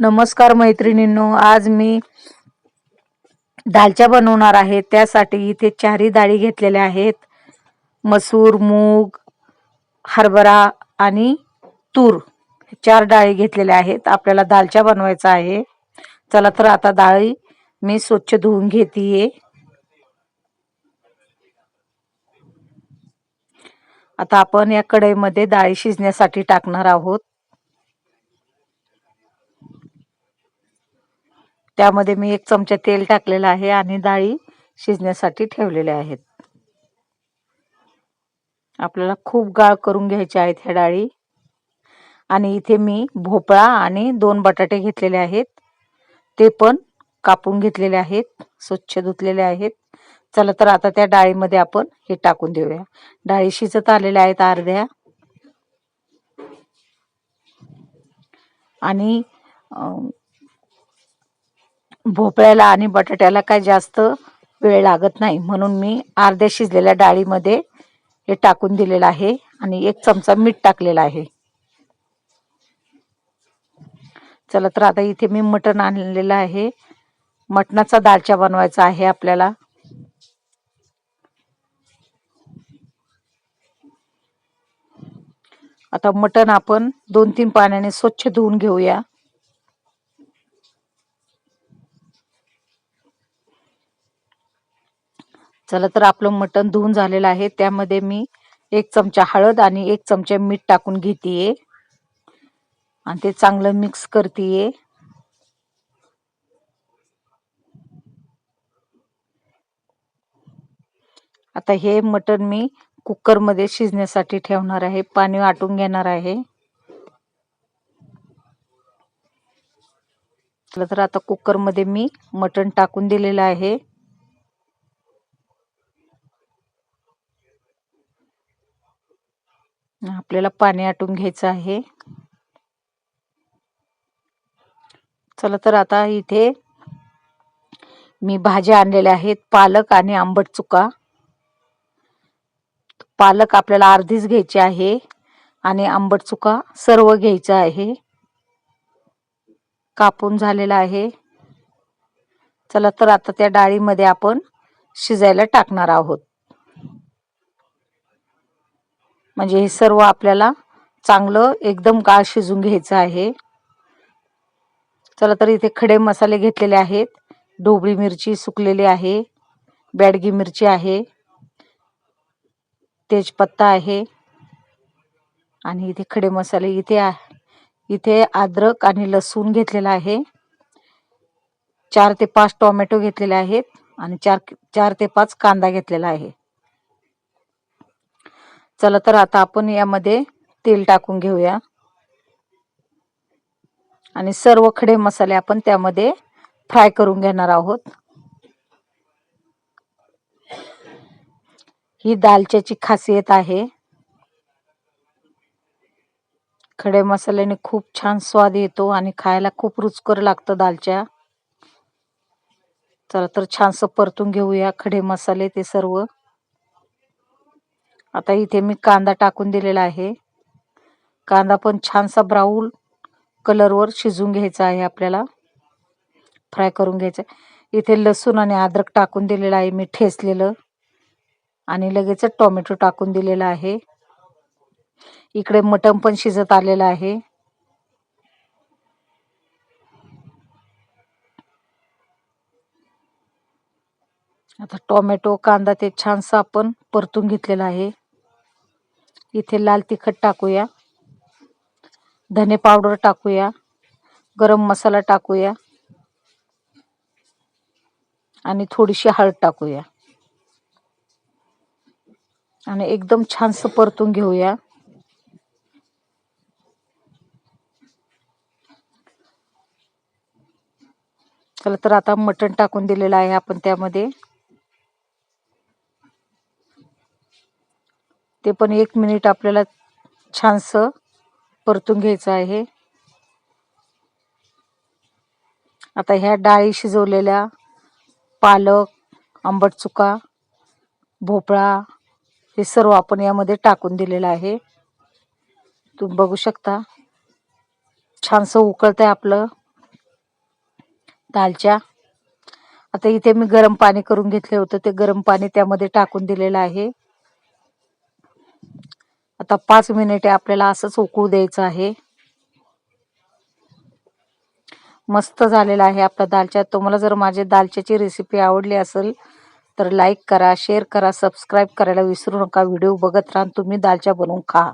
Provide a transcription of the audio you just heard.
नमस्कार मैत्रिणींनो आज मी दालच्या बनवणार आहे. त्यासाठी इथे चारही डाळी घेतलेल्या आहेत. मसूर मूग हरभरा आणि तूर चार डाळी घेतलेल्या आहेत. आपल्याला दालच्या बनवायचा आहे. चला तर आता डाळी मी स्वच्छ धुवून घेते आता आपण या कढईमध्ये डाळी शिजण्यासाठी टाकणार आहोत. त्यामध्ये मी एक चमचा तेल टाकलेलं आहे आणि डाळी शिजण्यासाठी ठेवलेल्या आहेत. आपल्याला खूप गाळ करून घ्यायच्या आहेत ह्या डाळी. आणि इथे मी भोपळा आणि दोन बटाटे घेतलेले आहेत. ते पण कापून घेतलेले आहेत स्वच्छ धुतलेले आहेत. चला तर आता त्या डाळीमध्ये आपण हे टाकून देऊया. डाळी शिजत आलेल्या आहेत अर्ध्या. आणि भोपळ्याला आणि बटाट्याला काय जास्त वेळ लागत नाही. म्हणून मी अर्ध्या शिजलेल्या डाळीमध्ये हे टाकून दिलेलं आहे आणि एक चमचा मीठ टाकलेला आहे. चला तर आता इथे मी मटण आणलेलं आहे. मटणाचा दालचा बनवायचा आहे आपल्याला. आता मटण आपण दोन तीन पाण्याने स्वच्छ धुवून घेऊया. चला तर आपलं मटण धुवून झालेलं आहे. त्यामध्ये मी एक चमचा हळद आणि एक चमचा मीठ टाकून घेतीये. आणि ते चांगलं मिक्स करतीये. आता हे मटण मी कुकरमध्ये शिजण्यासाठी ठेवणार आहे. पाणी वाटून घेणार आहे. तर आता कुकरमध्ये मी मटण टाकून दिलेलं आहे. आपल्याला पाणी आटून घ्यायचं आहे. चला तर आता इथे मी भाज्या आणलेल्या आहेत पालक आणि आंबट चुका. पालक आपल्याला अर्धीच घ्यायची आहे आणि आंबट चुका सर्व घ्यायचं आहे. कापून झालेला आहे. चला तर आता त्या डाळीमध्ये आपण शिजायला टाकणार आहोत. म्हणजे हे सर्व आपल्याला चांगलं एकदम गाळ शिजून घ्यायचं आहे. चला तर इथे खडे मसाले घेतलेले आहेत. ढोबळी मिरची सुकलेली आहे. बॅडगी मिरची आहे. तेजपत्ता आहे. आणि इथे खडे मसाले इथे इथे अद्रक आणि लसूण घेतलेला आहे. चार ते पाच टोमॅटो घेतलेले आहेत आणि चार चार ते पाच कांदा घेतलेला आहे. चला तर आता आपण यामध्ये तेल टाकून घेऊया. आणि सर्व खडे मसाले आपण त्यामध्ये फ्राय करून घेणार आहोत. ही दालच्याची खासियत आहे. खडे मसाल्याने खूप छान स्वाद येतो आणि खायला खूप रुचकर लागतं दालच्या. चला तर छानसं परतून घेऊया खडे मसाले ते सर्व. आता इथे मी कांदा टाकून दिलेला आहे. कांदा पण छानसा ब्राऊन कलरवर शिजून घ्यायचा आहे आपल्याला. फ्राय करून घ्यायचं इथे लसूण आणि अद्रक टाकून दिलेलं आहे मी ठेचलेलं. आणि लगेच टोमॅटो टाकून दिलेला आहे. इकडे मटण पण शिजत आलेलं आहे. आता टोमॅटो कांदा ते छानसं आपण परतून घेतलेला आहे. इथे लाल तिखट टाकूया. धने पावडर टाकूया. गरम मसाला टाकूया. आणि थोडीशी हळद टाकूया. आणि एकदम छानसं परतून घेऊया. चला तर आता मटण टाकून दिलेलं आहे आपण त्यामध्ये. ते पण एक मिनिट आपल्याला छानसं परतून घ्यायचं आहे. आता ह्या डाळी शिजवलेल्या पालक आंबट चुका भोपळा हे सर्व आपण यामध्ये टाकून दिलेलं आहे. तुम्ही बघू शकता. छानसं आहे आपलं दालच्या. आता इथे मी गरम पाणी करून घेतले होतं. ते गरम पाणी त्यामध्ये टाकून दिलेलं आहे. आता पाच मिनिटे आपल्याला असंच उकळू द्यायचं आहे. मस्त झालेला आहे आपला दालच्या तुम्हाला जर माझी दालच्याची रेसिपी आवडली असेल तर लाईक करा शेअर करा सबस्क्राईब करायला विसरू नका. व्हिडिओ बघत राहा तुम्ही दालच्या बनवून खा.